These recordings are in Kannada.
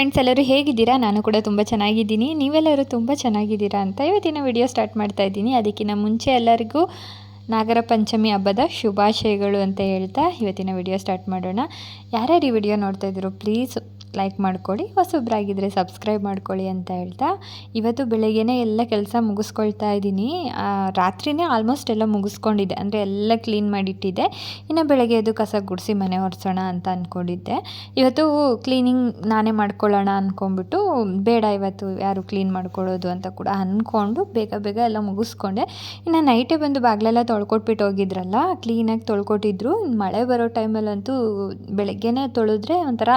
ಫ್ರೆಂಡ್ಸ್ ಎಲ್ಲರೂ ಹೇಗಿದ್ದೀರಾ? ನಾನು ಕೂಡ ತುಂಬ ಚೆನ್ನಾಗಿದ್ದೀನಿ. ನೀವೆಲ್ಲರೂ ತುಂಬ ಚೆನ್ನಾಗಿದ್ದೀರಾ ಅಂತ ಇವತ್ತಿನ ವಿಡಿಯೋ ಸ್ಟಾರ್ಟ್ ಮಾಡ್ತಾ ಇದ್ದೀನಿ. ಅದಕ್ಕಿಂತ ಮುಂಚೆ ಎಲ್ಲರಿಗೂ ನಾಗರ ಪಂಚಮಿ ಹಬ್ಬದ ಶುಭಾಶಯಗಳು ಅಂತ ಹೇಳ್ತಾ ಇವತ್ತಿನ ವಿಡಿಯೋ ಸ್ಟಾರ್ಟ್ ಮಾಡೋಣ. ಯಾರ್ಯಾರು ಈ ವಿಡಿಯೋ ನೋಡ್ತಾ ಇದ್ರು ಪ್ಲೀಸ್ ಲೈಕ್ ಮಾಡ್ಕೊಳ್ಳಿ ಹೊಸೊಬ್ಬರಾಗಿದ್ದರೆ ಸಬ್ಸ್ಕ್ರೈಬ್ ಮಾಡ್ಕೊಳ್ಳಿ ಅಂತ ಹೇಳ್ತಾ. ಇವತ್ತು ಬೆಳಗ್ಗೆನೇ ಎಲ್ಲ ಕೆಲಸ ಮುಗಿಸ್ಕೊಳ್ತಾ ಇದ್ದೀನಿ. ರಾತ್ರಿನೇ ಆಲ್ಮೋಸ್ಟ್ ಎಲ್ಲ ಮುಗಿಸ್ಕೊಂಡಿದ್ದೆ. ಅಂದರೆ ಎಲ್ಲ ಕ್ಲೀನ್ ಮಾಡಿಟ್ಟಿದ್ದೆ. ಇನ್ನು ಬೆಳಗ್ಗೆ ಅದು ಕಸ ಗುಡಿಸಿ ಮನೆ ಒರೆಸೋಣ ಅಂತ ಅಂದ್ಕೊಂಡಿದ್ದೆ ಇವತ್ತು ಕ್ಲೀನಿಂಗ್ ನಾನೇ ಮಾಡ್ಕೊಳ್ಳೋಣ ಅಂದ್ಕೊಂಡ್ಬಿಟ್ಟು ಬೇಡ ಇವತ್ತು ಯಾರು ಕ್ಲೀನ್ ಮಾಡ್ಕೊಳ್ಳೋದು ಅಂತ ಕೂಡ ಅಂದ್ಕೊಂಡು ಬೇಗ ಬೇಗ ಎಲ್ಲ ಮುಗಿಸ್ಕೊಂಡೆ. ಇನ್ನು ನೈಟೇ ಬಂದು ಬಾಗಿಲೆಲ್ಲ ತೊಳ್ಕೊಟ್ಬಿಟ್ಟು ಹೋಗಿದ್ರಲ್ಲ ಕ್ಲೀನಾಗಿ ತೊಳ್ಕೊಟ್ಟಿದ್ರು. ಮಳೆ ಬರೋ ಟೈಮಲ್ಲಂತೂ ಬೆಳಗ್ಗೆನೇ ತೊಳೆದ್ರೆ ಒಂಥರ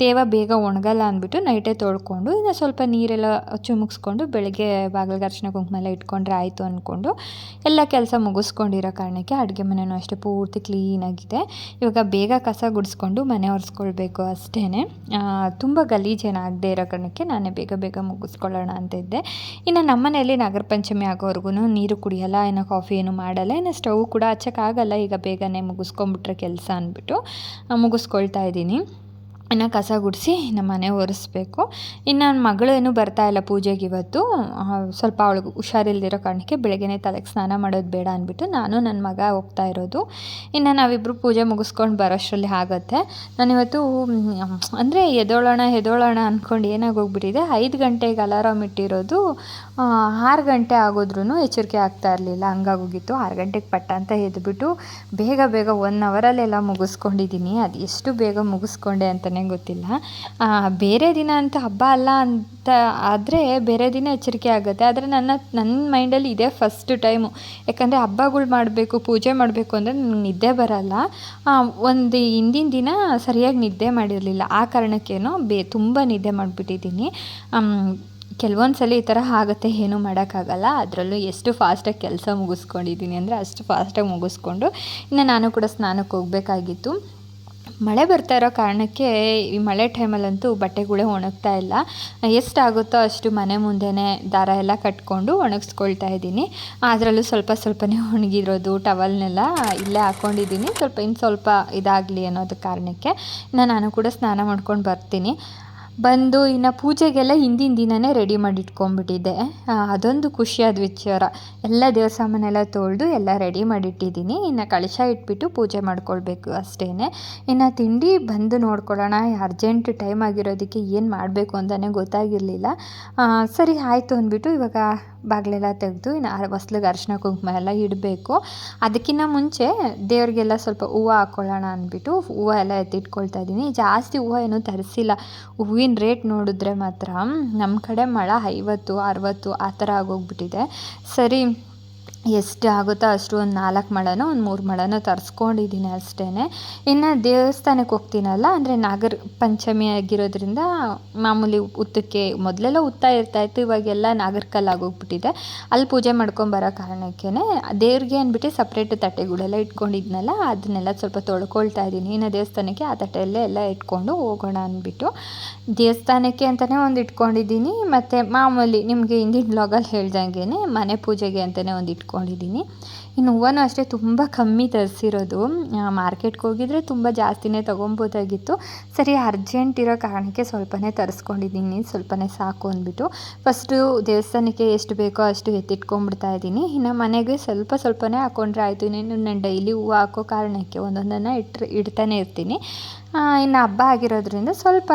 ತೇವ ಬೇಗ ಒಣಗಲ್ಲ ಅಂದ್ಬಿಟ್ಟು ನೈಟೇ ತೊಳ್ಕೊಂಡು ಇನ್ನು ಸ್ವಲ್ಪ ನೀರೆಲ್ಲ ಚುಮುಕ್ಸ್ಕೊಂಡು ಬೆಳಗ್ಗೆ ಬಾಗಿಲಿಗೆ ಅರ್ಶಿನ ಇಟ್ಕೊಂಡ್ರೆ ಆಯಿತು ಅಂದ್ಕೊಂಡು ಎಲ್ಲ ಕೆಲಸ ಮುಗಿಸ್ಕೊಂಡಿರೋ ಕಾರಣಕ್ಕೆ ಅಡುಗೆ ಮನೆಯೂ ಅಷ್ಟೇ ಪೂರ್ತಿ ಕ್ಲೀನಾಗಿದೆ ಇವಾಗ ಬೇಗ ಕಸ ಗುಡಿಸ್ಕೊಂಡು ಮನೆ ಒರೆಸ್ಕೊಳ್ಬೇಕು ಅಷ್ಟೇ ತುಂಬ ಗಲೀಜೇನಾಗದೇ ಇರೋ ಕಾರಣಕ್ಕೆ ನಾನೇ ಬೇಗ ಬೇಗ ಮುಗಿಸ್ಕೊಳ್ಳೋಣ ಅಂತ ಇದ್ದೆ. ಇನ್ನು ನಮ್ಮನೆಯಲ್ಲಿ ನಾಗರ ಪಂಚಮಿ ಆಗೋವರೆಗೂ ನೀರು ಕುಡಿಯಲ್ಲ ಏನೋ ಕಾಫಿ ಏನು ಮಾಡಲ್ಲ, ಇನ್ನು ಸ್ಟವ್ ಕೂಡ ಹಚ್ಚಕ್ಕಾಗಲ್ಲ, ಈಗ ಬೇಗನೆ ಮುಗಿಸ್ಕೊಂಬಿಟ್ರೆ ಕೆಲಸ ಅಂದ್ಬಿಟ್ಟು ಮುಗಿಸ್ಕೊಳ್ತಾ ಇದ್ದೀನಿ. ಇನ್ನು ಕಸ ಗುಡಿಸಿ ನಮ್ಮ ಮನೆ ಒರೆಸ್ಬೇಕು. ಇನ್ನು ನನ್ನ ಮಗಳೇನು ಬರ್ತಾ ಇಲ್ಲ ಪೂಜೆಗೆ ಇವತ್ತು ಸ್ವಲ್ಪ ಅವಳಿಗೆ ಹುಷಾರಿಲ್ದಿರೋ ಕಾರಣಕ್ಕೆ ಬೆಳಗ್ಗೆನೇ ತಲೆಗೆ ಸ್ನಾನ ಮಾಡೋದು ಬೇಡ ಅಂದ್ಬಿಟ್ಟು ನಾನು ನನ್ನ ಮಗ ಹೋಗ್ತಾ ಇರೋದು. ಇನ್ನು ನಾವಿಬ್ಬರು ಪೂಜೆ ಮುಗಿಸ್ಕೊಂಡು ಬರೋಷ್ಟರಲ್ಲಿ ಆಗುತ್ತೆ. ನಾನಿವತ್ತು ಅಂದರೆ ಎದೋಳೋಣ ಎದೋಳೋಣ ಅಂದ್ಕೊಂಡು ಏನಾಗೋಗ್ಬಿಟ್ಟಿದೆ ಐದು ಗಂಟೆಗೆ ಅಲಾರಾಮ್ ಇಟ್ಟಿರೋದು ಆರು ಗಂಟೆ ಆಗೋದ್ರೂ ಎಚ್ಚರಿಕೆ ಆಗ್ತಾ ಇರಲಿಲ್ಲ. ಹಂಗಾಗೋಗಿತ್ತು ಆರು ಗಂಟೆಗೆ ಪಟ್ಟ ಅಂತ ಎದ್ಬಿಟ್ಟು ಬೇಗ ಬೇಗ ಒನ್ ಅವರಲ್ಲೆಲ್ಲ ಮುಗಿಸ್ಕೊಂಡಿದ್ದೀನಿ ಅದು ಎಷ್ಟು ಬೇಗ ಮುಗಿಸ್ಕೊಂಡೆ ಅಂತಲೇ ಗೊತ್ತಿಲ್ಲ. ಬೇರೆ ದಿನ ಅಂತ ಹಬ್ಬ ಅಲ್ಲ ಅಂತ ಆದರೆ ಬೇರೆ ದಿನ ಎಚ್ಚರಿಕೆ ಆಗುತ್ತೆ. ಆದರೆ ನನ್ನ ನನ್ನ ಮೈಂಡಲ್ಲಿ ಇದೇ ಫಸ್ಟ್ ಟೈಮು ಯಾಕಂದರೆ ಹಬ್ಬಗಳು ಮಾಡಬೇಕು, ಪೂಜೆ ಮಾಡಬೇಕು ಅಂದರೆ ನನಗೆ ನಿದ್ದೆ ಬರಲ್ಲ. ಒಂದು ಹಿಂದಿನ ದಿನ ಸರಿಯಾಗಿ ನಿದ್ದೆ ಮಾಡಿರಲಿಲ್ಲ. ಆ ಕಾರಣಕ್ಕೇನೋ ಬೇ, ತುಂಬ ನಿದ್ದೆ ಮಾಡಿಬಿಟ್ಟಿದ್ದೀನಿ ಕೆಲವೊಂದು ಸಲ ಈ ಥರ ಆಗುತ್ತೆ, ಏನೂ ಮಾಡೋಕ್ಕಾಗಲ್ಲ. ಅದರಲ್ಲೂ ಎಷ್ಟು ಫಾಸ್ಟಾಗಿ ಕೆಲಸ ಮುಗಿಸ್ಕೊಂಡಿದ್ದೀನಿ ಅಂದರೆ ಅಷ್ಟು ಫಾಸ್ಟಾಗಿ ಮುಗಿಸ್ಕೊಂಡು ಇನ್ನು ನಾನು ಕೂಡ ಸ್ನಾನಕ್ಕೆ ಹೋಗಬೇಕಾಗಿತ್ತು. ಮಳೆ ಬರ್ತಾ ಇರೋ ಕಾರಣಕ್ಕೆ ಈ ಮಳೆ ಟೈಮಲ್ಲಂತೂ ಬಟ್ಟೆಗಳೇ ಒಣಗ್ತಾ ಇಲ್ಲ. ಎಷ್ಟಾಗುತ್ತೋ ಅಷ್ಟು ಮನೆ ಮುಂದೆನೇ ದಾರ ಎಲ್ಲ ಕಟ್ಕೊಂಡು ಒಣಗಿಸ್ಕೊಳ್ತಾ ಇದ್ದೀನಿ. ಅದರಲ್ಲೂ ಸ್ವಲ್ಪ ಸ್ವಲ್ಪನೇ ಒಣಗಿರೋದು, ಟವಲ್ನೆಲ್ಲ ಇಲ್ಲೇ ಹಾಕ್ಕೊಂಡಿದ್ದೀನಿ. ಸ್ವಲ್ಪ ಇನ್ನು ಸ್ವಲ್ಪ ಇದಾಗಲಿ ಅನ್ನೋದು ಕಾರಣಕ್ಕೆ ಇನ್ನು ನಾನು ಕೂಡ ಸ್ನಾನ ಮಾಡ್ಕೊಂಡು ಬರ್ತೀನಿ. ಬಂದು ಇನ್ನು ಪೂಜೆಗೆಲ್ಲ ಹಿಂದಿನ ದಿನವೇ ರೆಡಿ ಮಾಡಿ ಇಟ್ಕೊಂಡ್ಬಿಟ್ಟಿದ್ದೆ ಅದೊಂದು ಖುಷಿಯಾದ ವಿಚಾರ. ಎಲ್ಲ ದೇವ್ರ ಸಾಮಾನೆಲ್ಲ ತೊಳೆದು ಎಲ್ಲ ರೆಡಿ ಮಾಡಿಟ್ಟಿದ್ದೀನಿ. ಇನ್ನು ಕಳಶ ಇಟ್ಬಿಟ್ಟು ಪೂಜೆ ಮಾಡ್ಕೊಳ್ಬೇಕು ಅಷ್ಟೇ ಇನ್ನು ತಿಂಡಿ ಬಂದು ನೋಡ್ಕೊಳ್ಳೋಣ ಅರ್ಜೆಂಟ್ ಟೈಮ್ ಆಗಿರೋದಕ್ಕೆ ಏನು ಮಾಡಬೇಕು ಅಂತಲೇ ಗೊತ್ತಾಗಿರಲಿಲ್ಲ. ಸರಿ, ಆಯಿತು ಅಂದ್ಬಿಟ್ಟು ಇವಾಗ ಬಾಗಿಲೆಲ್ಲ ತೆಗೆದು ಇನ್ನು ಹೊಸ್ಲಿಗೆ ಅರಿಶಿನ ಕುಂಕುಮ ಎಲ್ಲ ಇಡಬೇಕು. ಅದಕ್ಕಿಂತ ಮುಂಚೆ ದೇವ್ರಿಗೆಲ್ಲ ಸ್ವಲ್ಪ ಹೂವು ಹಾಕ್ಕೊಳ್ಳೋಣ ಅಂದ್ಬಿಟ್ಟು ಹೂವು ಎಲ್ಲ ಎತ್ತಿಟ್ಕೊಳ್ತಾ ಇದ್ದೀನಿ. ಜಾಸ್ತಿ ಹೂವು ಏನೂ ತರಿಸಿಲ್ಲ. ಹೂವಿನ ರೇಟ್ ನೋಡಿದ್ರೆ ಮಾತ್ರ ನಮ್ಮ ಕಡೆ ಮಳ ಐವತ್ತು, ಅರವತ್ತು ಆ ಥರ ಆಗೋಗ್ಬಿಟ್ಟಿದೆ. ಸರಿ ಎಷ್ಟು ಆಗುತ್ತೋ ಅಷ್ಟು ಒಂದು ನಾಲ್ಕು ಮೊಳನೋ, ಒಂದು ಮೂರು ಮೊಳನೋ ತರಿಸ್ಕೊಂಡಿದ್ದೀನಿ ಅಷ್ಟೇ ಇನ್ನು ದೇವಸ್ಥಾನಕ್ಕೆ ಹೋಗ್ತೀನಲ್ಲ, ಅಂದರೆ ನಾಗರ ಪಂಚಮಿ ಆಗಿರೋದ್ರಿಂದ ಮಾಮೂಲಿ ಉತ್ತಕ್ಕೆ ಮೊದಲೆಲ್ಲ ಉತ್ತ ಇರ್ತಾಯಿತ್ತು ಇವಾಗೆಲ್ಲ ನಾಗರ ಕಲ್ಲು ಆಗೋಗ್ಬಿಟ್ಟಿದೆ. ಅಲ್ಲಿ ಪೂಜೆ ಮಾಡ್ಕೊಂಬರೋ ಕಾರಣಕ್ಕೇ ದೇವ್ರಿಗೆ ಅಂದ್ಬಿಟ್ಟು ಸಪ್ರೇಟ್ ತಟ್ಟೆಗಳೆಲ್ಲ ಇಟ್ಕೊಂಡಿದ್ನಲ್ಲ, ಅದನ್ನೆಲ್ಲ ಸ್ವಲ್ಪ ತೊಳ್ಕೊಳ್ತಾ ಇದ್ದೀನಿ. ಇನ್ನು ದೇವಸ್ಥಾನಕ್ಕೆ ಆ ತಟ್ಟೆಯಲ್ಲೇ ಎಲ್ಲ ಇಟ್ಕೊಂಡು ಹೋಗೋಣ ಅಂದ್ಬಿಟ್ಟು. ದೇವಸ್ಥಾನಕ್ಕೆ ಅಂತಲೇ ಒಂದು ಇಟ್ಕೊಂಡಿದ್ದೀನಿ, ಮತ್ತು ಮಾಮೂಲಿ ನಿಮಗೆ ಹಿಂದಿನ ಬ್ಲಾಗಲ್ಲಿ ಹೇಳ್ದಂಗೆ ಮನೆ ಪೂಜೆಗೆ ಅಂತಲೇ ಒಂದು ಇಟ್ಕೊಂಡಿದ್ದೀನಿ ಇನ್ನು ಹೂವನೂ ಅಷ್ಟೇ ತುಂಬ ಕಮ್ಮಿ ತರಿಸಿರೋದು. ಮಾರ್ಕೆಟ್ಗೆ ಹೋಗಿದ್ರೆ ತುಂಬ ಜಾಸ್ತಿನೇ ತೊಗೊಬೋದಾಗಿತ್ತು ಸರಿ, ಅರ್ಜೆಂಟ್ ಇರೋ ಕಾರಣಕ್ಕೆ ಸ್ವಲ್ಪನೇ ತರಿಸ್ಕೊಂಡಿದ್ದೀನಿ. ಸ್ವಲ್ಪನೇ ಸಾಕು ಅಂದ್ಬಿಟ್ಟು. ಫಸ್ಟು ದೇವಸ್ಥಾನಕ್ಕೆ ಎಷ್ಟು ಬೇಕೋ ಅಷ್ಟು ಎತ್ತಿಟ್ಕೊಂಡ್ಬಿಡ್ತಾ ಇದ್ದೀನಿ. ಇನ್ನು ಮನೆಗೆ ಸ್ವಲ್ಪ ಸ್ವಲ್ಪನೇ ಹಾಕ್ಕೊಂಡ್ರೆ ಆಯಿತು. ಇನ್ನೇನು ನಾನು ಡೈಲಿ ಹೂವು ಹಾಕೋ ಕಾರಣಕ್ಕೆ ಒಂದೊಂದನ್ನು ಇಟ್ಟರೆ ಇಡ್ತಾನೆ ಇರ್ತೀನಿ. ಇನ್ನು ಹಬ್ಬ ಆಗಿರೋದ್ರಿಂದ ಸ್ವಲ್ಪ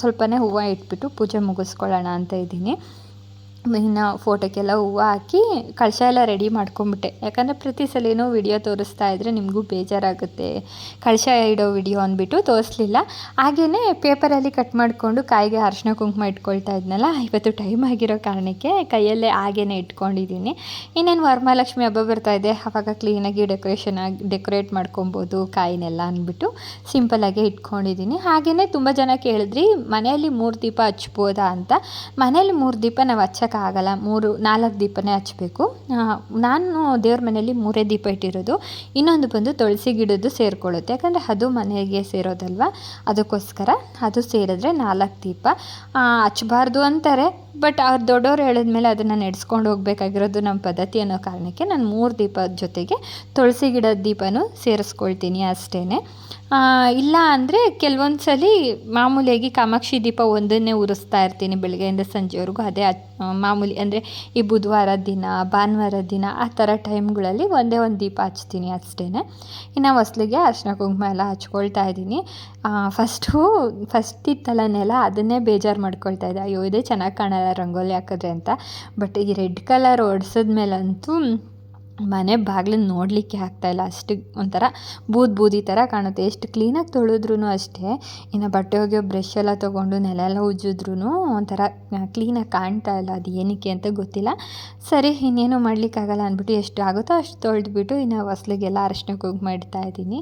ಸ್ವಲ್ಪನೇ ಹೂವು ಇಟ್ಬಿಟ್ಟು ಪೂಜೆ ಮುಗಿಸ್ಕೊಳ್ಳೋಣ ಅಂತ ಇದ್ದೀನಿ. ಇನ್ನು ಫೋಟೋಕ್ಕೆಲ್ಲ ಹೂವು ಹಾಕಿ ಕಳಶ ಎಲ್ಲ ರೆಡಿ ಮಾಡ್ಕೊಂಬಿಟ್ಟೆ. ಯಾಕಂದರೆ ಪ್ರತಿ ಸಲನೂ ವಿಡಿಯೋ ತೋರಿಸ್ತಾ ಇದ್ದರೆ ನಿಮಗೂ ಬೇಜಾರಾಗುತ್ತೆ. ಕಳಶ ಇಡೋ ವಿಡಿಯೋ ಅಂದ್ಬಿಟ್ಟು ತೋರಿಸ್ಲಿಲ್ಲ. ಹಾಗೆಯೇ ಪೇಪರಲ್ಲಿ ಕಟ್ ಮಾಡಿಕೊಂಡು ಕಾಯಿಗೆ ಅರಶಿನ ಕುಂಕುಮ ಇಟ್ಕೊಳ್ತಾ ಇದ್ನಲ್ಲ, ಇವತ್ತು ಟೈಮ್ ಆಗಿರೋ ಕಾರಣಕ್ಕೆ ಕೈಯಲ್ಲೇ ಹಾಗೇನೆ ಇಟ್ಕೊಂಡಿದ್ದೀನಿ. ಇನ್ನೇನು ವರಮಹಾಲಕ್ಷ್ಮಿ ಹಬ್ಬ ಬರ್ತಾ ಇದೆ ಆವಾಗ ಕ್ಲೀನಾಗಿ ಡೆಕೋರೇಷನ್ ಆಗಿ ಡೆಕೋರೇಟ್ ಮಾಡ್ಕೊಬೋದು ಕಾಯಿನೆಲ್ಲ ಅಂದ್ಬಿಟ್ಟು ಸಿಂಪಲಾಗೆ ಇಟ್ಕೊಂಡಿದ್ದೀನಿ. ಹಾಗೆಯೇ ತುಂಬ ಜನ ಕೇಳಿದ್ರಿ, ಮನೆಯಲ್ಲಿ ಮೂರು ದೀಪ ಹಚ್ಬೋದಾ ಅಂತ. ಮನೇಲಿ ಮೂರು ದೀಪ ನಾವು ಹಚ್ಚೋಕ್ಕಾಗಲ್ಲ ಮೂರು, ನಾಲ್ಕು ದೀಪನೇ ಹಚ್ಚಬೇಕು ನಾನು ದೇವ್ರ ಮನೆಯಲ್ಲಿ ಮೂರೇ ದೀಪ ಇಟ್ಟಿರೋದು. ಇನ್ನೊಂದು ಬಂದು ತುಳಸಿ ಗಿಡದ್ದು ಸೇರಿಕೊಳ್ಳುತ್ತೆ. ಯಾಕಂದರೆ ಅದು ಮನೆಗೆ ಸೇರೋದಲ್ವ? ಅದಕ್ಕೋಸ್ಕರ ಅದು ಸೇರಿದ್ರೆ ನಾಲ್ಕು ದೀಪ. ಹಚ್ಬಾರ್ದು ಅಂತಾರೆ. ಬಟ್ ಅವ್ರು ದೊಡ್ಡವ್ರು ಹೇಳಿದ್ಮೇಲೆ ಅದನ್ನು ನಡೆಸ್ಕೊಂಡು ಹೋಗಬೇಕಾಗಿರೋದು ನಮ್ಮ ಪದ್ಧತಿ ಅನ್ನೋ ಕಾರಣಕ್ಕೆ ನಾನು ಮೂರು ದೀಪದ ಜೊತೆಗೆ ತುಳಸಿ ಗಿಡದ ದೀಪನೂ ಸೇರಿಸ್ಕೊಳ್ತೀನಿ ಅಷ್ಟೇ ಇಲ್ಲ ಅಂದರೆ ಕೆಲವೊಂದು ಸಲ ಮಾಮೂಲಿಯಾಗಿ ಕಾಮಾಕ್ಷಿ ದೀಪ ಒಂದನ್ನೇ ಉರಿಸ್ತಾ ಇರ್ತೀನಿ ಬೆಳಗ್ಗೆಯಿಂದ ಸಂಜೆವರೆಗೂ. ಅದೇ ಮಾಮೂಲಿ ಅಂದರೆ ಈ ಬುಧವಾರ ದಿನ, ಭಾನುವಾರ ದಿನ ಆ ಥರ ಟೈಮ್ಗಳಲ್ಲಿ ಒಂದೇ ಒಂದು ದೀಪ ಹಚ್ತೀನಿ ಅಷ್ಟೇ ಇನ್ನು ಹೊಸ್ಲಿಗೆ ಅರ್ಶಿನ ಕುಂಕುಮ ಎಲ್ಲ ಹಚ್ಕೊಳ್ತಾ ಇದ್ದೀನಿ. ಫಸ್ಟು ಫಸ್ಟ್ ಇತ್ತಲ್ಲ ನೆಲ ಅದನ್ನೇ ಬೇಜಾರು ಮಾಡ್ಕೊಳ್ತಾ ಇದ್ದೆ. ಅಯ್ಯೋ, ಇದೇ ಚೆನ್ನಾಗಿ ಕಾಣಲ್ಲ. ರಂಗೋಲಿ ಹಾಕಿದ್ರೆ ಅಂತ. ಬಟ್ ಈ ರೆಡ್ ಕಲರ್ ಹೊಡ್ಸಿದ್ಮೇಲಂತೂ ಮನೆ ಬಾಗಿಲು ನೋಡಲಿಕ್ಕೆ ಆಗ್ತಾಯಿಲ್ಲ ಅಷ್ಟು ಒಂಥರ ಬೂದ್ ಬೂದಿ ಥರ ಕಾಣುತ್ತೆ. ಎಷ್ಟು ಕ್ಲೀನಾಗಿ ತೊಳೆದ್ರೂ ಅಷ್ಟೇ, ಇನ್ನು ಬಟ್ಟೆ ಒಗೆಯೋ ಬ್ರಷ್ ಎಲ್ಲ ತೊಗೊಂಡು ನೆಲ ಎಲ್ಲ ಉಜ್ಜಿದ್ರೂ ಒಂಥರ ಕ್ಲೀನಾಗಿ ಕಾಣ್ತಾ ಇಲ್ಲ. ಅದು ಏನಕ್ಕೆ ಅಂತ ಗೊತ್ತಿಲ್ಲ. ಸರಿ, ಇನ್ನೇನು ಮಾಡಲಿಕ್ಕಾಗಲ್ಲ ಅಂದ್ಬಿಟ್ಟು ಎಷ್ಟು ಆಗುತ್ತೋ ಅಷ್ಟು ತೊಳೆದ್ಬಿಟ್ಟು ಇನ್ನು ಹೊಸ್ಲಿಗೆಲ್ಲ ಅರಶಿನ ಕುಂಕುಮ ಮಾಡ್ತಾ ಇದ್ದೀನಿ.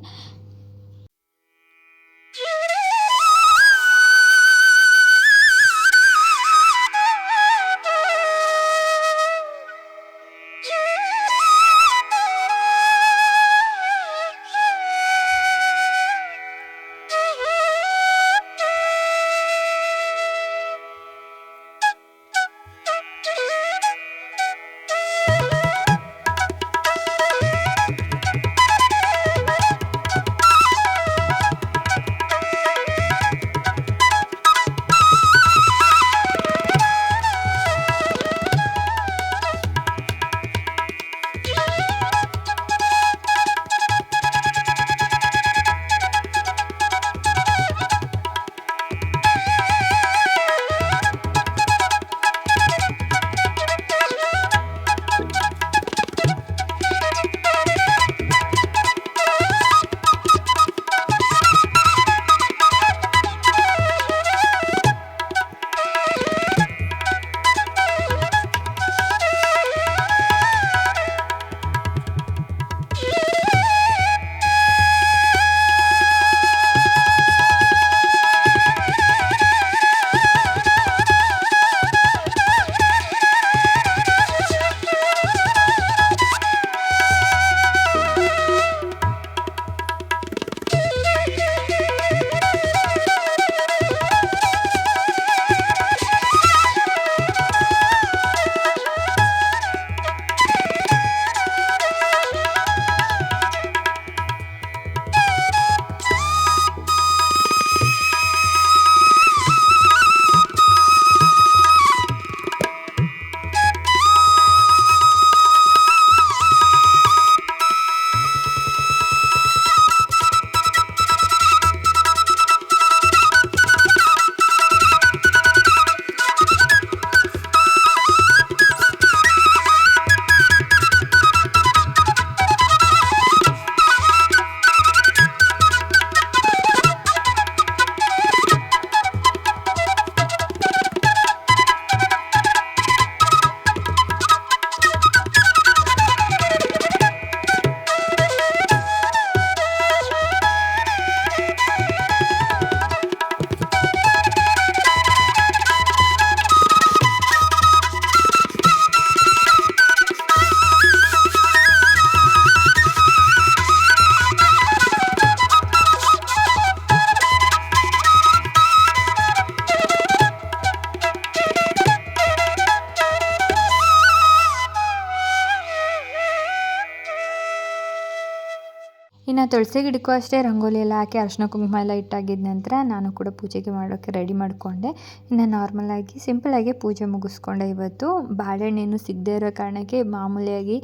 ತುಳಸಿ ಗಿಡಕ್ಕೂ ಅಷ್ಟೇ, ರಂಗೋಲಿ ಎಲ್ಲ ಹಾಕಿ ಅರಿಶಿನ ಕುಂಕುಮ ಎಲ್ಲ ಇಟ್ಟಾಗಿದ್ದ ನಂತರ ನಾನು ಕೂಡ ಪೂಜೆಗೆ ಮಾಡೋಕ್ಕೆ ರೆಡಿ ಮಾಡಿಕೊಂಡೆ. ಇನ್ನು ನಾರ್ಮಲಾಗಿ ಸಿಂಪಲಾಗಿ ಪೂಜೆ ಮುಗಿಸ್ಕೊಂಡೆ ಇವತ್ತು. ಬಾಳೆಹಣ್ಣೇನು ಸಿಗದೇ ಇರೋ ಕಾರಣಕ್ಕೆ ಮಾಮೂಲಿಯಾಗಿ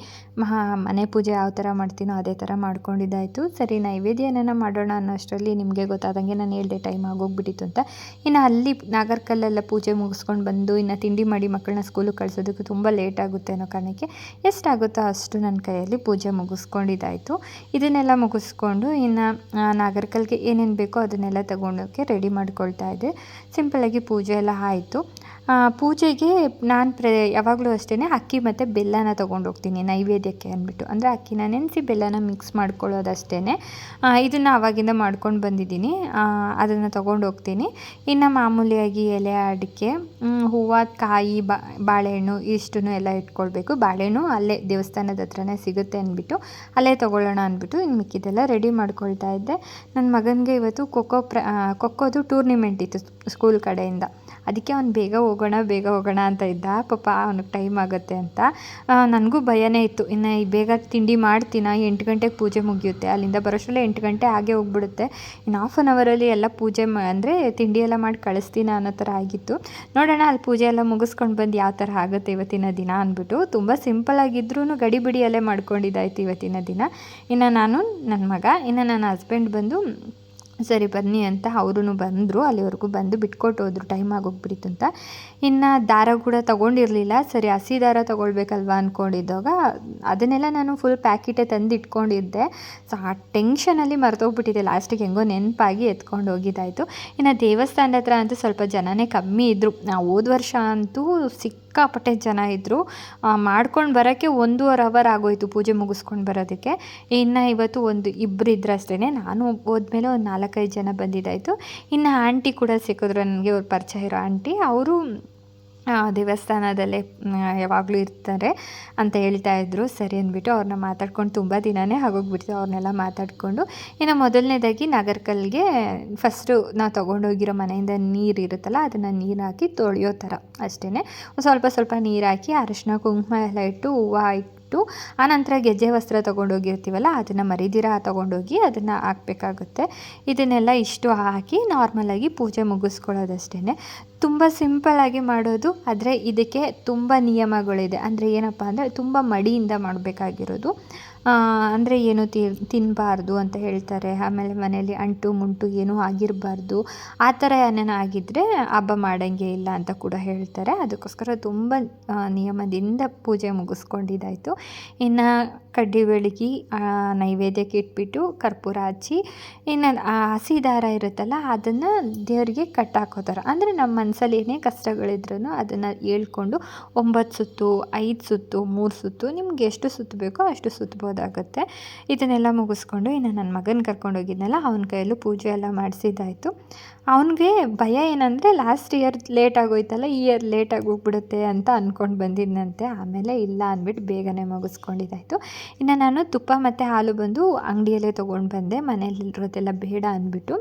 ಮಹಾ ಮನೆ ಪೂಜೆ ಯಾವ ಥರ ಮಾಡ್ತೀನೋ ಅದೇ ಥರ ಮಾಡ್ಕೊಂಡಿದ್ದಾಯಿತು. ಸರಿ ನೈವೇದ್ಯನ ಮಾಡೋಣ ಅನ್ನೋಷ್ಟರಲ್ಲಿ ನಿಮಗೆ ಗೊತ್ತಾದಂಗೆ ನಾನು ಹೇಳಿದೆ ಟೈಮ್ ಆಗೋಗ್ಬಿಟ್ಟಿತ್ತು ಅಂತ. ಇನ್ನು ಅಲ್ಲಿ ನಾಗರ್ಕಲ್ಲೆಲ್ಲ ಪೂಜೆ ಮುಗಿಸ್ಕೊಂಡು ಬಂದು, ಇನ್ನು ತಿಂಡಿ ಮಾಡಿ ಮಕ್ಕಳನ್ನ ಸ್ಕೂಲಿಗೆ ಕಳಿಸೋದಕ್ಕೆ ತುಂಬ ಲೇಟ್ ಆಗುತ್ತೆ ಅನ್ನೋ ಕಾರಣಕ್ಕೆ ಎಷ್ಟಾಗುತ್ತೋ ಅಷ್ಟು ನನ್ನ ಕೈಯಲ್ಲಿ ಪೂಜೆ ಮುಗಿಸ್ಕೊಂಡಿದ್ದಾಯಿತು. ಇದನ್ನೆಲ್ಲ ಮುಗಿಸ್ಕೊಂಡು ಇನ್ನು ನಾಗರಕಲ್ಗೆ ಏನೇನು ಬೇಕೋ ಅದನ್ನೆಲ್ಲ ತಗೊಂಡೋಕ್ಕೆ ರೆಡಿ ಮಾಡ್ಕೊಳ್ತಾ ಇದ್ದೆ. ಸಿಂಪಲ್ಲಾಗಿ ಪೂಜೆ ಎಲ್ಲ ಆಯಿತು. ಪೂಜೆಗೆ ನಾನು ಪ್ರ, ಯಾವಾಗಲೂ ಅಷ್ಟೇ ಅಕ್ಕಿ ಮತ್ತು ಬೆಲ್ಲನ ತೊಗೊಂಡೋಗ್ತೀನಿ, ನೈವೇದ್ಯಕ್ಕೆ ಅಂದ್ಬಿಟ್ಟು. ಅಂದರೆ ಅಕ್ಕಿನ ನೆನೆಸಿ ಬೆಲ್ಲನ ಮಿಕ್ಸ್ ಮಾಡ್ಕೊಳ್ಳೋದಷ್ಟೇ ಇದನ್ನು ಆವಾಗಿಂದ ಮಾಡ್ಕೊಂಡು ಬಂದಿದ್ದೀನಿ. ಅದನ್ನು ತೊಗೊಂಡೋಗ್ತೀನಿ. ಇನ್ನು ಮಾಮೂಲಿಯಾಗಿ ಎಲೆ ಅಡಿಕೆ ಹೂವು, ಕಾಯಿ ಬಾಳೆಹಣ್ಣು ಇಷ್ಟನ್ನು ಎಲ್ಲ ಇಟ್ಕೊಳ್ಬೇಕು. ಬಾಳೆಹಣ್ಣು ಅಲ್ಲೇ ದೇವಸ್ಥಾನದ ಹತ್ರನೇ ಸಿಗುತ್ತೆ ಅಂದ್ಬಿಟ್ಟು, ಅಲ್ಲೇ ತೊಗೊಳ್ಳೋಣ ಅಂದ್ಬಿಟ್ಟು ಇನ್ನು ಮಿಕ್ಕಿದೆಲ್ಲ ರೆಡಿ ಮಾಡ್ಕೊಳ್ತಾ ಇದ್ದೆ. ನನ್ನ ಮಗನಿಗೆ ಇವತ್ತು ಖೋಖೋ ಪ್ರ ಖೋಖೋದು ಟೂರ್ನಿಮೆಂಟ್ ಇತ್ತು ಸ್ಕೂಲ್ ಕಡೆಯಿಂದ. ಅದಕ್ಕೆ ಅವ್ನು ಬೇಗ ಹೋಗೋಣ ಬೇಗ ಹೋಗೋಣ ಅಂತ ಇದ್ದ. ಪಾಪ ಅವ್ನಿಗೆ ಟೈಮ್ ಆಗುತ್ತೆ ಅಂತ. ನನಗೂ ಭಯನೇ ಇತ್ತು. ಇನ್ನು ಈ ಬೇಗ ತಿಂಡಿ ಮಾಡ್ತೀನ, ಎಂಟು ಗಂಟೆಗೆ ಪೂಜೆ ಮುಗಿಯುತ್ತೆ. ಅಲ್ಲಿಂದ ಬರೋಷ್ಟರಲ್ಲೇ ಎಂಟು ಗಂಟೆ ಆಗೇ ಹೋಗ್ಬಿಡುತ್ತೆ. ಇನ್ನು ಹಾಫ್ ಆನ್ ಅವರಲ್ಲಿ ಎಲ್ಲ ಪೂಜೆ ಮಾ, ಅಂದರೆ ತಿಂಡಿ ಎಲ್ಲ ಮಾಡಿ ಕಳಿಸ್ತೀನ ಅನ್ನೋ ಥರ ಆಗಿತ್ತು. ನೋಡೋಣ, ಅಲ್ಲಿ ಪೂಜೆ ಎಲ್ಲ ಮುಗಿಸ್ಕೊಂಡು ಬಂದು ಯಾವ ಥರ ಆಗುತ್ತೆ ಇವತ್ತಿನ ದಿನ ಅಂದ್ಬಿಟ್ಟು. ತುಂಬ ಸಿಂಪಲಾಗಿದ್ರೂ ಗಡಿ ಬಿಡಿಯಲ್ಲೇ ಮಾಡ್ಕೊಂಡಿದ್ದಾಯ್ತು ಇವತ್ತಿನ ದಿನ. ಇನ್ನು ನಾನು, ನನ್ನ ಮಗ, ಇನ್ನು ನನ್ನ ಹಸ್ಬೆಂಡ್ ಬಂದು ಸರಿ ಬನ್ನಿ ಅಂತ ಅವರೂ ಬಂದರು. ಅಲ್ಲಿವರೆಗೂ ಬಂದು ಬಿಟ್ಕೊಟ್ಟು ಹೋದ್ರು. ಟೈಮ್ ಆಗೋಗ್ಬಿಟ್ಟಿತ್ತು ಅಂತ. ಇನ್ನು ದಾರ ಕೂಡ ತೊಗೊಂಡಿರಲಿಲ್ಲ. ಸರಿ, ಹಸಿ ದಾರ ತೊಗೊಳ್ಬೇಕಲ್ವಾ ಅಂದ್ಕೊಂಡಿದ್ದಾಗ ಅದನ್ನೆಲ್ಲ ನಾನು ಫುಲ್ ಪ್ಯಾಕೆಟೇ ತಂದು ಇಟ್ಕೊಂಡಿದ್ದೆ. ಸೊ ಆ ಟೆನ್ಷನಲ್ಲಿ ಮರ್ತೋಗ್ಬಿಟ್ಟಿದೆ. ಲಾಸ್ಟಿಗೆ ಹೆಂಗೋ ನೆನಪಾಗಿ ಎತ್ಕೊಂಡು ಹೋಗಿದ್ದಾಯಿತು. ಇನ್ನು ದೇವಸ್ಥಾನದ ಹತ್ರ ಅಂತೂ ಸ್ವಲ್ಪ ಜನನೇ ಕಮ್ಮಿ ಇದ್ದರು ಹೋದ ವರ್ಷ ಅಂತೂ ಸಿಕ್ಕಾಪಟ್ಟೆ ಜನ ಇದ್ದರು ಮಾಡ್ಕೊಂಡು ಬರೋಕ್ಕೆ ಒಂದೂವರೆ ಅವರ್ ಆಗೋಯ್ತು ಪೂಜೆ ಮುಗಿಸ್ಕೊಂಡು ಬರೋದಕ್ಕೆ. ಇನ್ನು ಇವತ್ತು ಒಂದು ಇಬ್ಬರು ಇದ್ರು ಅಷ್ಟೇ ನಾನು ಹೋದ್ಮೇಲೆ ಒಂದು ನಾಲ್ಕೈದು ಜನ ಬಂದಿದ್ದಾಯಿತು. ಇನ್ನು ಆಂಟಿ ಕೂಡ ಸಿಕ್ಕಿದ್ರು. ನನಗೆ ಅವ್ರ ಪರಿಚಯ ಇರೋ ಆಂಟಿ. ಅವರು ದೇವಸ್ಥಾನದಲ್ಲೇ ಯಾವಾಗಲೂ ಇರ್ತಾರೆ ಅಂತ ಹೇಳ್ತಾ ಇದ್ರು. ಸರಿ ಅಂದ್ಬಿಟ್ಟು ಅವ್ರನ್ನ ಮಾತಾಡ್ಕೊಂಡು ತುಂಬ ದಿನನೇ ಆಗೋಗ್ಬಿಡ್ತು ಅವ್ರನ್ನೆಲ್ಲ ಮಾತಾಡಿಕೊಂಡು. ಇನ್ನು ಮೊದಲನೇದಾಗಿ ನಾಗರ್ಕಲ್ಗೆ ಫಸ್ಟು ನಾವು ತೊಗೊಂಡೋಗಿರೋ ಮನೆಯಿಂದ ನೀರು ಇರುತ್ತಲ್ಲ, ಅದನ್ನು ನೀರು ಹಾಕಿ ತೊಳೆಯೋ ಥರ ಅಷ್ಟೇ ಸ್ವಲ್ಪ ಸ್ವಲ್ಪ ನೀರು ಹಾಕಿ ಅರಿಶಿನ, ಕುಂಕುಮ ಎಲ್ಲ ಇಟ್ಟು, ಹೂವು ಇಟ್ಟು ಆನಂತರ ಗೆಜ್ಜೆ ವಸ್ತ್ರ ತೊಗೊಂಡೋಗಿರ್ತೀವಲ್ಲ ಅದನ್ನು ಮರಿದಿರ ತೊಗೊಂಡೋಗಿ ಅದನ್ನು ಹಾಕ್ಬೇಕಾಗುತ್ತೆ. ಇದನ್ನೆಲ್ಲ ಇಷ್ಟು ಹಾಕಿ ನಾರ್ಮಲಾಗಿ ಪೂಜೆ ಮುಗಿಸ್ಕೊಳ್ಳೋದಷ್ಟೇ ತುಂಬ ಸಿಂಪಲ್ಲಾಗಿ ಮಾಡೋದು, ಆದರೆ ಇದಕ್ಕೆ ತುಂಬ ನಿಯಮಗಳಿದೆ. ಅಂದರೆ ಏನಪ್ಪ ಅಂದರೆ ತುಂಬ ಮಡಿಯಿಂದ ಮಾಡಬೇಕಾಗಿರೋದು. ಅಂದರೆ ಏನು ತಿನ್ನಬಾರ್ದು ಅಂತ ಹೇಳ್ತಾರೆ. ಆಮೇಲೆ ಮನೆಯಲ್ಲಿ ಅಂಟು ಮುಂಟು ಏನೂ ಆಗಿರಬಾರ್ದು. ಆ ಥರ ಏನೇನು ಆಗಿದ್ದರೆ ಹಬ್ಬ ಮಾಡೋಂಗೆ ಇಲ್ಲ ಅಂತ ಕೂಡ ಹೇಳ್ತಾರೆ. ಅದಕ್ಕೋಸ್ಕರ ತುಂಬ ನಿಯಮದಿಂದ ಪೂಜೆ ಮುಗಿಸ್ಕೊಂಡಿದ್ದಾಯಿತು. ಇನ್ನು ಕಡ್ಡಿ ಬೆಳಗಿ ನೈವೇದ್ಯಕ್ಕೆ ಇಟ್ಬಿಟ್ಟು ಕರ್ಪೂರ ಹಚ್ಚಿ, ಇನ್ನು ಹಸಿ ದಾರ ಇರುತ್ತಲ್ಲ, ಅದನ್ನು ದೇವರಿಗೆ ಕಟ್ಟಾಕೋ ಥರ ಅಂದರೆ ನಮ್ಮ ಮನಸ್ಸಲ್ಲಿ ಏನೇ ಕಷ್ಟಗಳಿದ್ರೂ ಅದನ್ನು ಹೇಳ್ಕೊಂಡು ಒಂಬತ್ತು ಸುತ್ತು, ಐದು ಸುತ್ತು, ಮೂರು ಸುತ್ತು ನಿಮ್ಗೆ ಎಷ್ಟು ಸುತ್ತು ಬೇಕೋ ಅಷ್ಟು ಸುತ್ತಬೋದಾಗುತ್ತೆ ಇದನ್ನೆಲ್ಲ ಮುಗಿಸ್ಕೊಂಡು ಇನ್ನು ನನ್ನ ಮಗನ ಕರ್ಕೊಂಡೋಗಿದ್ನಲ್ಲ, ಅವನ ಕೈಯಲ್ಲೂ ಪೂಜೆ ಎಲ್ಲ ಮಾಡಿಸಿದ್ದಾಯಿತು. ಅವನಿಗೆ ಭಯ ಏನಂದರೆ ಲಾಸ್ಟ್ ಇಯರ್ ಲೇಟ್ ಆಗೋಯ್ತಲ್ಲ, ಈ ಇಯರ್ ಲೇಟಾಗಿ ಹೋಗ್ಬಿಡುತ್ತೆ ಅಂತ ಅಂದ್ಕೊಂಡು ಬಂದಿದ್ದಂತೆ ಆಮೇಲೆ ಇಲ್ಲ ಅಂದ್ಬಿಟ್ಟು ಬೇಗನೆ ಮುಗಿಸ್ಕೊಂಡಿದ್ದಾಯಿತು. ಇನ್ನು ನಾನು ತುಪ್ಪ ಮತ್ತು ಹಾಲು ಬಂದು ಅಂಗಡಿಯಲ್ಲೇ ತೊಗೊಂಡು ಬಂದೆ ಮನೇಲಿರೋದೆಲ್ಲ ಬೇಡ ಅಂದ್ಬಿಟ್ಟು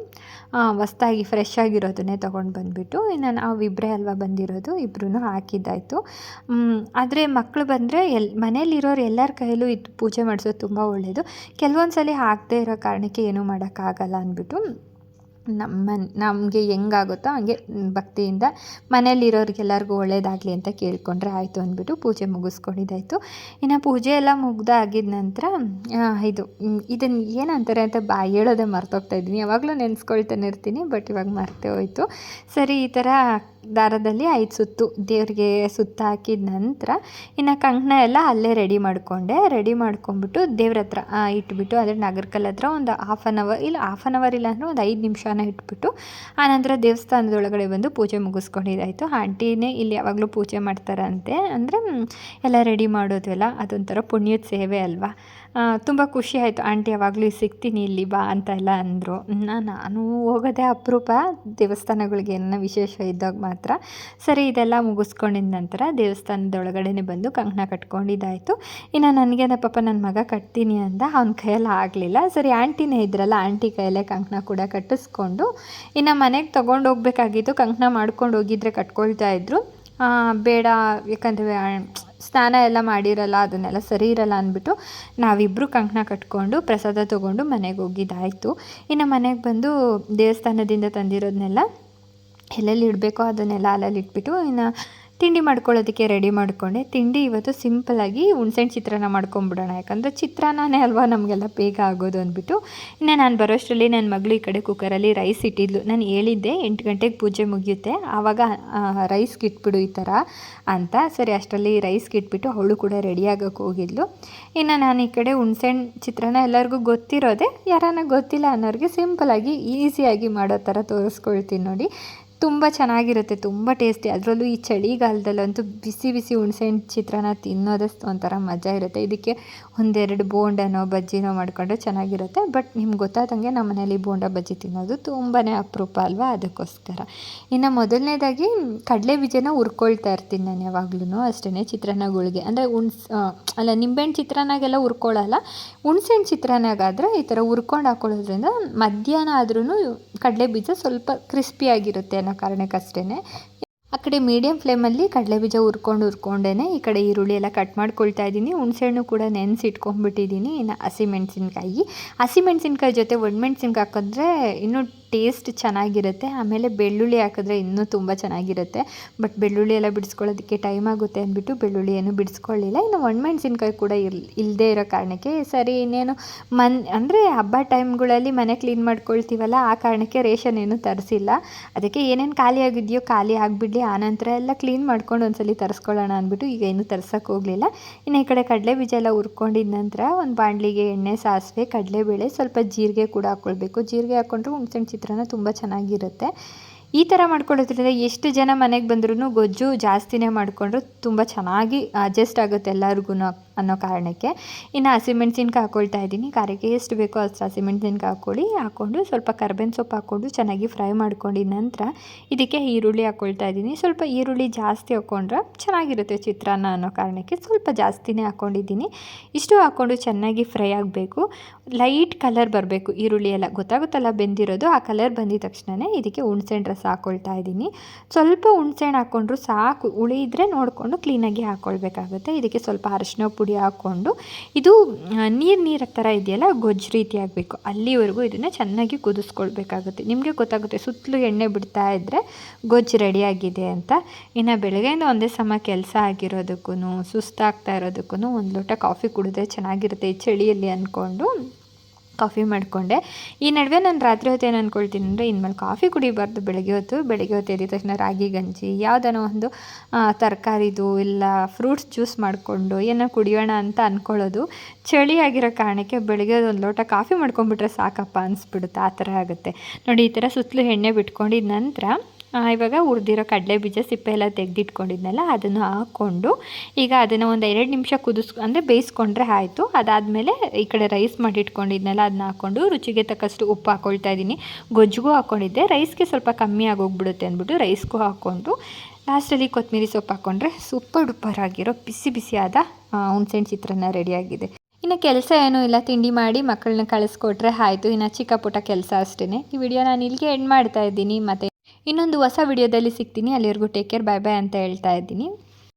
ಹೊಸ್ದಾಗಿ ಫ್ರೆಶ್ ಆಗಿರೋದನ್ನೇ ತೊಗೊಂಡು ಬಂದುಬಿಟ್ಟು, ಇನ್ನು ನಾವು ಇಬ್ಬರೇ ಅಲ್ವಾ ಬಂದಿರೋದು ಇಬ್ಬರೂ ಹಾಕಿದ್ದಾಯಿತು. ಆದರೆ ಮಕ್ಕಳು ಬಂದರೆ ಎಲ್ ಮನೇಲಿರೋರು ಎಲ್ಲರ ಕೈಯಲ್ಲೂ ಇದು ಪೂಜೆ ಮಾಡಿಸೋದು ತುಂಬ ಒಳ್ಳೆಯದು ಕೆಲವೊಂದು ಸಲ ಹಾಕದೇ ಇರೋ ಕಾರಣಕ್ಕೆ ಏನೂ ಮಾಡೋಕ್ಕಾಗಲ್ಲ ಅಂದ್ಬಿಟ್ಟು ನಮ್ಮ ನಮಗೆ ಹೆಂಗಾಗುತ್ತೋ ಹಂಗೆ ಭಕ್ತಿಯಿಂದ ಮನೇಲಿರೋರಿಗೆಲ್ಲರಿಗೂ ಒಳ್ಳೇದಾಗಲಿ ಅಂತ ಕೇಳಿಕೊಂಡ್ರೆ ಆಯಿತು ಅಂದ್ಬಿಟ್ಟು ಪೂಜೆ ಮುಗಿಸ್ಕೊಂಡಿದ್ದಾಯಿತು. ಇನ್ನು ಪೂಜೆ ಎಲ್ಲ ಮುಗ್ದಾಗಿದ ನಂತರ ಇದು ಇದನ್ನು ಏನಂತಾರೆ ಅಂತ ಬಾ, ಹೇಳೋದೇ ಮರ್ತೋಗ್ತಾಯಿದ್ದೀನಿ ಯಾವಾಗಲೂ ನೆನೆಸ್ಕೊಳ್ತಾನೆ ಇರ್ತೀನಿ, ಬಟ್ ಇವಾಗ ಮರ್ತೇ ಹೋಯ್ತು. ಸರಿ, ಈ ಥರ ದಾರದಲ್ಲಿ ಐದು ಸುತ್ತು ದೇವರಿಗೆ ಸುತ್ತು ಹಾಕಿದ ನಂತರ ಇನ್ನು ಕಂಕಣ ಎಲ್ಲ ಅಲ್ಲೇ ರೆಡಿ ಮಾಡಿಕೊಂಡೆ. ರೆಡಿ ಮಾಡ್ಕೊಂಬಿಟ್ಟು ದೇವ್ರ ಹತ್ರ ಇಟ್ಬಿಟ್ಟು ಅಂದರೆ ನಾಗರ್ಕಲ್ ಹತ್ರ ಒಂದು ಹಾಫ್ ಆನ್ ಅವರ್ ಇಲ್ಲ ಹಾಫ್ ಆನ್ ಅವರ್ ಇಲ್ಲ ಅಂದರೆ ಒಂದು ಐದು ನಿಮಿಷನ ಇಟ್ಬಿಟ್ಟು ಆನಂತರ ದೇವಸ್ಥಾನದೊಳಗಡೆ ಬಂದು ಪೂಜೆ ಮುಗಿಸ್ಕೊಂಡಿದ್ದಾಯಿತು. ಆಂಟಿನೇ ಇಲ್ಲಿ ಯಾವಾಗಲೂ ಪೂಜೆ ಮಾಡ್ತಾರಂತೆ. ಅಂದರೆ ಎಲ್ಲ ರೆಡಿ ಮಾಡೋದು ಎಲ್ಲ ಅದೊಂಥರ ಪುಣ್ಯದ ಸೇವೆ ಅಲ್ವಾ? ತುಂಬ ಖುಷಿ ಆಯಿತು. ಆಂಟಿ ಯಾವಾಗಲೂ ಸಿಗ್ತೀನಿ ಇಲ್ಲಿ ಬಾ ಅಂತ ಎಲ್ಲ ಅಂದರು. ನಾನು ಹೋಗೋದೇ ಅಪರೂಪ. ದೇವಸ್ಥಾನಗಳಿಗೆ ಏನೋ ವಿಶೇಷ ಇದ್ದಾಗ ಮಾತ್ರ. ಸರಿ ಇದೆಲ್ಲ ಮುಗಿಸ್ಕೊಂಡಿದ ನಂತರ ದೇವಸ್ಥಾನದೊಳಗಡೆನೆ ಬಂದು ಕಂಕಣ ಕಟ್ಕೊಂಡಿದ್ದಾಯಿತು. ಇನ್ನು ಪಾಪ ನನ್ನ ಮಗ ಕಟ್ತೀನಿ ಅಂದ. ಅವ್ನ ಕೈಯಲ್ಲಿ ಆಗಲಿಲ್ಲ. ಸರಿ ಆಂಟಿನೇ ಇದ್ರಲ್ಲ ಆಂಟಿ ಕೈಯಲ್ಲೇ ಕಂಕಣ ಕೂಡ ಕಟ್ಟಿಸ್ಕೊಂಡು ಇನ್ನು ಮನೆಗೆ ತೊಗೊಂಡು ಹೋಗ್ಬೇಕಾಗಿತ್ತು. ಕಂಕಣ ಮಾಡ್ಕೊಂಡು ಹೋಗಿದ್ರೆ ಕಟ್ಕೊಳ್ತಾ ಇದ್ರು. ಆ, ಬೇಡ ಯಾಕಂದರೆ ಸ್ನಾನ ಎಲ್ಲ ಮಾಡಿರಲ್ಲ, ಅದನ್ನೆಲ್ಲ ಸರಿ ಇರಲ್ಲ ಅಂದ್ಬಿಟ್ಟು ನಾವಿಬ್ಬರು ಕಂಕಣ ಕಟ್ಕೊಂಡು ಪ್ರಸಾದ ತೊಗೊಂಡು ಮನೆಗೆ ಹೋಗಿದ್ದಾಯಿತು. ಇನ್ನು ಮನೆಗೆ ಬಂದು ದೇವಸ್ಥಾನದಿಂದ ತಂದಿರೋದನ್ನೆಲ್ಲ ಎಲ್ಲೆಲ್ಲಿ ಇಡಬೇಕೋ ಅದನ್ನೆಲ್ಲ ಅಲ್ಲಲ್ಲಿ ಇಟ್ಬಿಟ್ಟು ಇನ್ನು ತಿಂಡಿ ಮಾಡ್ಕೊಳ್ಳೋದಕ್ಕೆ ರೆಡಿ ಮಾಡಿಕೊಂಡೆ. ತಿಂಡಿ ಇವತ್ತು ಸಿಂಪಲಾಗಿ ಹುಣ್ಸೆಣ್ಣು ಚಿತ್ರಾನ್ನ ಮಾಡ್ಕೊಂಬಿಡೋಣ. ಯಾಕಂದರೆ ಚಿತ್ರಾನ್ನನೇ ಅಲ್ವಾ ನಮಗೆಲ್ಲ ಬೇಗ ಆಗೋದು ಅಂದ್ಬಿಟ್ಟು. ಇನ್ನು ನಾನು ಬರೋಷ್ಟರಲ್ಲಿ ನನ್ನ ಮಗಳು ಈ ಕಡೆ ಕುಕ್ಕರಲ್ಲಿ ರೈಸ್ ಇಟ್ಟಿದ್ಲು. ನಾನು ಹೇಳಿದ್ದೆ, ಎಂಟು ಗಂಟೆಗೆ ಪೂಜೆ ಮುಗಿಯುತ್ತೆ. ಆವಾಗ ರೈಸ್ಗೆ ಇಟ್ಬಿಡು ಈ ಥರ ಅಂತ. ಸರಿ, ಅಷ್ಟರಲ್ಲಿ ರೈಸ್ಗೆ ಇಟ್ಬಿಟ್ಟು ಅವಳು ಕೂಡ ರೆಡಿ ಆಗೋಕ್ಕೆ ಹೋಗಿದ್ಲು. ಇನ್ನು ನಾನು ಈ ಕಡೆ ಹುಣ್ಸೆಣ್ಣು ಚಿತ್ರಾನ್ನ ಎಲ್ಲರಿಗೂ ಗೊತ್ತಿರೋದೆ ಯಾರನ್ನ ಗೊತ್ತಿಲ್ಲ ಅನ್ನೋರಿಗೆ ಸಿಂಪಲಾಗಿ ಈಸಿಯಾಗಿ ಮಾಡೋ ಥರ ತೋರಿಸ್ಕೊಳ್ತೀನಿ ನೋಡಿ. ತುಂಬ ಚೆನ್ನಾಗಿರುತ್ತೆ, ತುಂಬ ಟೇಸ್ಟಿ ಅದರಲ್ಲೂ ಈ ಚಳಿಗಾಲದಲ್ಲಂತೂ ಬಿಸಿ ಬಿಸಿ ಹುಣ್ಸೆಹಣ್ಣು ಚಿತ್ರಾನ್ನ ತಿನ್ನೋದೇ ಒಂಥರ ಮಜಾ ಇರುತ್ತೆ. ಇದಕ್ಕೆ ಒಂದೆರಡು ಬೋಂಡನೋ, ಬಜ್ಜಿನೋ ಮಾಡಿಕೊಂಡ್ರೆ ಚೆನ್ನಾಗಿರುತ್ತೆ. ಬಟ್ ನಿಮ್ಗೆ ಗೊತ್ತಾದಂಗೆ ನಮ್ಮ ಮನೇಲಿ ಬೋಂಡ, ಬಜ್ಜಿ ತಿನ್ನೋದು ತುಂಬಾ ಅಪರೂಪ ಅಲ್ವಾ ಅದಕ್ಕೋಸ್ಕರ. ಇನ್ನು ಮೊದಲನೇದಾಗಿ ಕಡಲೆ ಬೀಜನ ಹುರ್ಕೊಳ್ತಾ ಇರ್ತೀನಿ ನಾನು ಯಾವಾಗ್ಲೂ ಅಷ್ಟೇ ಚಿತ್ರಾನ್ನಗಳಿಗೆ. ಅಂದರೆ ಹುಣ್ಸ್ ಅಲ್ಲ ನಿಂಬೆಹಣ್ಣು ಚಿತ್ರಾನ್ನಗೆಲ್ಲ ಹುರ್ಕೊಳ್ಳಲ್ಲ ಹುಣ್ಸೆಹಣ್ಣು ಚಿತ್ರಾನ್ನಾಗಾದರೆ ಈ ಥರ ಹುರ್ಕೊಂಡು ಹಾಕೊಳ್ಳೋದ್ರಿಂದ ಮಧ್ಯಾಹ್ನ ಆದ್ರೂ ಕಡಲೆ ಬೀಜ ಸ್ವಲ್ಪ ಕ್ರಿಸ್ಪಿಯಾಗಿರುತ್ತೆ ಅನ್ನೋ ಕಾರಣಕ್ಕಷ್ಟೇ ಆ ಕಡೆ ಮೀಡಿಯಮ್ ಫ್ಲೇಮಲ್ಲಿ ಕಡಲೆಬೀಜ ಹುರ್ಕೊಂಡು ಹುರ್ಕೊಂಡೇ ಈ ಕಡೆ ಈರುಳ್ಳಿ ಎಲ್ಲ ಕಟ್ ಮಾಡ್ಕೊಳ್ತಾ ಇದ್ದೀನಿ. ಹುಣಸೆಹಣ್ಣು ಕೂಡ ನೆನೆಸಿ ಇಟ್ಕೊಂಡ್ಬಿಟ್ಟಿದ್ದೀನಿ ಇನ್ನು ಹಸಿಮೆಣ್ಸಿನ್ಕಾಯಿ ಹಸಿಮೆಣ್ಸಿನ್ಕಾಯಿ ಜೊತೆ ಒಣಮೆಣ್ಸಿನ್ಕಾಯಿ ಹಾಕಿದ್ರೆ ಇನ್ನೂ ಟೇಸ್ಟ್ ಚೆನ್ನಾಗಿರುತ್ತೆ. ಆಮೇಲೆ ಬೆಳ್ಳುಳ್ಳಿ ಹಾಕಿದ್ರೆ ಇನ್ನೂ ತುಂಬ ಚೆನ್ನಾಗಿರುತ್ತೆ. ಬಟ್ ಬೆಳ್ಳುಳ್ಳಿ ಎಲ್ಲ ಬಿಡಿಸ್ಕೊಳ್ಳೋದಕ್ಕೆ ಟೈಮ್ ಆಗುತ್ತೆ ಅಂದ್ಬಿಟ್ಟು ಬೆಳ್ಳುಳ್ಳಿ ಏನು ಬಿಡಿಸ್ಕೊಳ್ಳಿಲ್ಲ. ಇನ್ನು ಒಣಮೆಣ್ಸಿನ್ಕಾಯಿ ಕೂಡ ಇಲ್ ಇಲ್ಲದೇ ಇರೋ ಕಾರಣಕ್ಕೆ ಸರಿ ಇನ್ನೇನು ಮನ್, ಅಂದರೆ ಹಬ್ಬ ಟೈಮ್ಗಳಲ್ಲಿ ಮನೆ ಕ್ಲೀನ್ ಮಾಡ್ಕೊಳ್ತೀವಲ್ಲ, ಆ ಕಾರಣಕ್ಕೆ ರೇಷನ್ ಏನು ತರಿಸಿಲ್ಲ. ಅದಕ್ಕೆ ಏನೇನು ಖಾಲಿ ಆಗಿದೆಯೋ ಖಾಲಿ ಆಗಿಬಿಡಲಿ ಆನಂತರ ಎಲ್ಲ ಕ್ಲೀನ್ ಮಾಡ್ಕೊಂಡು ಒಂದ್ಸಲಿ ತರಿಸ್ಕೊಳ್ಳೋಣ ಅಂದ್ಬಿಟ್ಟು ಈಗ ಏನು ತರ್ಸೋಕೆ ಹೋಗಲಿಲ್ಲ. ಇನ್ನು ಈ ಕಡೆ ಕಡಲೆ ಬೀಜ ಎಲ್ಲ ಹುರ್ಕೊಂಡಿದ ನಂತರ ಒಂದು ಬಾಣಲಿಗೆ ಎಣ್ಣೆ, ಸಾಸಿವೆ, ಕಡಲೆಬೇಳೆ ಸ್ವಲ್ಪ ಜೀರಿಗೆ ಕೂಡ ಹಾಕ್ಕೊಳ್ಬೇಕು ಜೀರಿಗೆ ಹಾಕ್ಕೊಂಡ್ರೆ ಹುಣ್ಸೆಹಣ್ಣು ಚಿತ್ರಾನ್ನ ತುಂಬ ಚೆನ್ನಾಗಿರುತ್ತೆ. ಈ ಥರ ಮಾಡ್ಕೊಳ್ಳೋದ್ರಿಂದ ಎಷ್ಟು ಜನ ಮನೆಗೆ ಬಂದ್ರೂ ಗೊಜ್ಜು ಜಾಸ್ತಿನೇ ಮಾಡಿಕೊಂಡ್ರು ತುಂಬ ಚೆನ್ನಾಗಿ ಅಡ್ಜಸ್ಟ್ ಆಗುತ್ತೆ ಎಲ್ಲರಿಗೂ ಅನ್ನೋ ಕಾರಣಕ್ಕೆ. ಇನ್ನು ಹಸಿಮೆಣ್ಸಿನ್ಕಾಯಿ ಹಾಕ್ಕೊಳ್ತಾ ಇದ್ದೀನಿ. ಖಾರಕ್ಕೆ ಎಷ್ಟು ಬೇಕೋ ಅಷ್ಟು ಹಸಿಮೆಣ್ಸಿನ್ಕಾಯಿ ಹಾಕ್ಕೊಳ್ಳಿ ಹಾಕ್ಕೊಂಡು ಸ್ವಲ್ಪ ಕರ್ಬೇವಿನ ಸೊಪ್ಪು ಹಾಕ್ಕೊಂಡು ಚೆನ್ನಾಗಿ ಫ್ರೈ ಮಾಡ್ಕೊಂಡಿದ ನಂತರ ಇದಕ್ಕೆ ಈರುಳ್ಳಿ ಹಾಕ್ಕೊಳ್ತಾ ಇದ್ದೀನಿ. ಸ್ವಲ್ಪ ಈರುಳ್ಳಿ ಜಾಸ್ತಿ ಹಾಕ್ಕೊಂಡ್ರೆ ಚೆನ್ನಾಗಿರುತ್ತೆ ಚಿತ್ರಾನ್ನ ಅನ್ನೋ ಕಾರಣಕ್ಕೆ ಸ್ವಲ್ಪ ಜಾಸ್ತಿನೇ ಹಾಕ್ಕೊಂಡಿದ್ದೀನಿ ಇಷ್ಟು ಹಾಕ್ಕೊಂಡು ಚೆನ್ನಾಗಿ ಫ್ರೈ ಆಗಬೇಕು. ಲೈಟ್ ಕಲರ್ ಬರಬೇಕು ಈರುಳ್ಳಿ ಎಲ್ಲ. ಗೊತ್ತಾಗುತ್ತಲ್ಲ ಬೆಂದಿರೋದು. ಆ ಕಲರ್ ಬಂದಿದ ತಕ್ಷಣವೇ ಇದಕ್ಕೆ ಹುಣ್ಸೆಹಣ್ಣು ರಸ ಹಾಕ್ಕೊಳ್ತಾ ಇದ್ದೀನಿ. ಸ್ವಲ್ಪ ಹುಣ್ಸೆಹಣ್ಣು ಹಾಕ್ಕೊಂಡ್ರು ಸಾಕು. ಉಳಿದ್ರೆ ನೋಡಿಕೊಂಡು ಕ್ಲೀನಾಗಿ ಹಾಕ್ಕೊಳ್ಬೇಕಾಗುತ್ತೆ ಇದಕ್ಕೆ ಸ್ವಲ್ಪ ಅರಶಿನ ಪುಡಿ ಹಾಕ್ಕೊಂಡು. ಇದು ನೀರು ನೀರು ಥರ ಇದೆಯಲ್ಲ, ಗೊಜ್ಜು ರೀತಿ ಆಗಬೇಕು ಅಲ್ಲಿವರೆಗೂ ಇದನ್ನು ಚೆನ್ನಾಗಿ ಕುದಿಸ್ಕೊಳ್ಬೇಕಾಗುತ್ತೆ. ನಿಮಗೆ ಗೊತ್ತಾಗುತ್ತೆ, ಸುತ್ತಲೂ ಎಣ್ಣೆ ಬಿಡ್ತಾ ಇದ್ದರೆ ಗೊಜ್ಜು ರೆಡಿಯಾಗಿದೆ ಅಂತ. ಇನ್ನು ಬೆಳಗ್ಗೆಯಿಂದ ಒಂದೇ ಸಮ ಕೆಲಸ ಆಗಿರೋದಕ್ಕೂ ಸುಸ್ತಾಗ್ತಾ ಇರೋದಕ್ಕೂ ಒಂದು ಲೋಟ ಕಾಫಿ ಕುಡಿದ್ರೆ ಚೆನ್ನಾಗಿರುತ್ತೆ ಈ ಚಳಿಯಲ್ಲಿ ಅಂದ್ಕೊಂಡು ಕಾಫಿ ಮಾಡಿಕೊಂಡೆ. ಈ ನಡುವೆ ನಾನು ರಾತ್ರಿ ಹೊತ್ತು ಏನು ಅಂದ್ಕೊಳ್ತೀನಿ ಅಂದರೆ ಇನ್ಮೇಲೆ ಕಾಫಿ ಕುಡಿಬಾರ್ದು ಬೆಳಗ್ಗೆ ಹೊತ್ತು. ಬೆಳಗ್ಗೆ ಹೊತ್ತು ಎದ್ದ ತಕ್ಷಣ ರಾಗಿ, ಗಂಜಿ ಯಾವುದನ್ನೋ ಒಂದು ತರಕಾರಿದು ಇಲ್ಲ ಫ್ರೂಟ್ಸ್ ಜ್ಯೂಸ್ ಮಾಡಿಕೊಂಡು ಏನೋ ಕುಡಿಯೋಣ ಅಂತ ಅಂದ್ಕೊಳ್ಳೋದು ಚಳಿ ಆಗಿರೋ ಕಾರಣಕ್ಕೆ ಬೆಳಗ್ಗೆ ಒಂದು ಲೋಟ ಕಾಫಿ ಮಾಡ್ಕೊಂಡ್ಬಿಟ್ರೆ ಸಾಕಪ್ಪ ಅನಿಸ್ಬಿಡುತ್ತೆ, ಆ ಥರ ಆಗುತ್ತೆ. ನೋಡಿ ಈ ಥರ ಸುತ್ತಲೂ ಎಣ್ಣೆ ಬಿಟ್ಕೊಂಡಿದ ನಂತರ ಇವಾಗ ಹುರಿದಿರೋ ಕಡಲೆ ಬೀಜ ಸಿಪ್ಪೆ ಎಲ್ಲ ತೆಗೆದಿಟ್ಕೊಂಡಿದ್ನಲ್ಲ, ಅದನ್ನು ಹಾಕ್ಕೊಂಡು ಈಗ ಅದನ್ನು ಒಂದು ಎರಡು ನಿಮಿಷ ಕುದಿಸ್, ಅಂದರೆ ಬೇಯಿಸ್ಕೊಂಡ್ರೆ ಆಯಿತು. ಅದಾದಮೇಲೆ ಈ ಕಡೆ ರೈಸ್ ಮಾಡಿಟ್ಕೊಂಡಿದ್ನಲ್ಲ ಅದನ್ನ ಹಾಕ್ಕೊಂಡು ರುಚಿಗೆ ತಕ್ಕಷ್ಟು ಉಪ್ಪು ಹಾಕ್ಕೊಳ್ತಾ ಇದ್ದೀನಿ ಗೊಜ್ಜಿಗೂ ಹಾಕ್ಕೊಂಡಿದ್ದೆ ರೈಸ್ಗೆ ಸ್ವಲ್ಪ ಕಮ್ಮಿ ಆಗೋಗ್ಬಿಡುತ್ತೆ ಅಂದ್ಬಿಟ್ಟು ರೈಸ್ಗೂ ಹಾಕ್ಕೊಂಡು ಲಾಸ್ಟಲ್ಲಿ ಕೊತ್ತಂಬರಿ ಸೊಪ್ಪು ಹಾಕ್ಕೊಂಡ್ರೆ ಸೂಪರ್ ಡುಪ್ಪರ್ ಆಗಿರೋ ಬಿಸಿ ಬಿಸಿಯಾದ ಹುಣ್ಸೆಹಣ್ಣು ಚಿತ್ರಾನ್ನ ರೆಡಿಯಾಗಿದೆ ಇನ್ನು ಕೆಲಸ ಏನೂ ಇಲ್ಲ. ತಿಂಡಿ ಮಾಡಿ ಮಕ್ಕಳನ್ನ ಕಳಿಸ್ಕೊಟ್ರೆ ಆಯಿತು. ಇನ್ನು ಚಿಕ್ಕ ಪುಟ್ಟ ಕೆಲಸ ಅಷ್ಟೇ ಈ ವಿಡಿಯೋ ನಾನು ಇಲ್ಲಿಗೆ ಎಂಡ್ ಮಾಡ್ತಾ ಇದ್ದೀನಿ. ಮತ್ತು ಇನ್ನೊಂದು ಹೊಸ ವಿಡಿಯೋದಲ್ಲಿ ಸಿಗ್ತೀನಿ. ಅಲ್ಲಿವರೆಗೂ ಟೇಕ್ ಕೇರ್ ಬಾಯ್ ಬಾಯ್ ಅಂತ ಹೇಳ್ತಾ ಇದ್ದೀನಿ.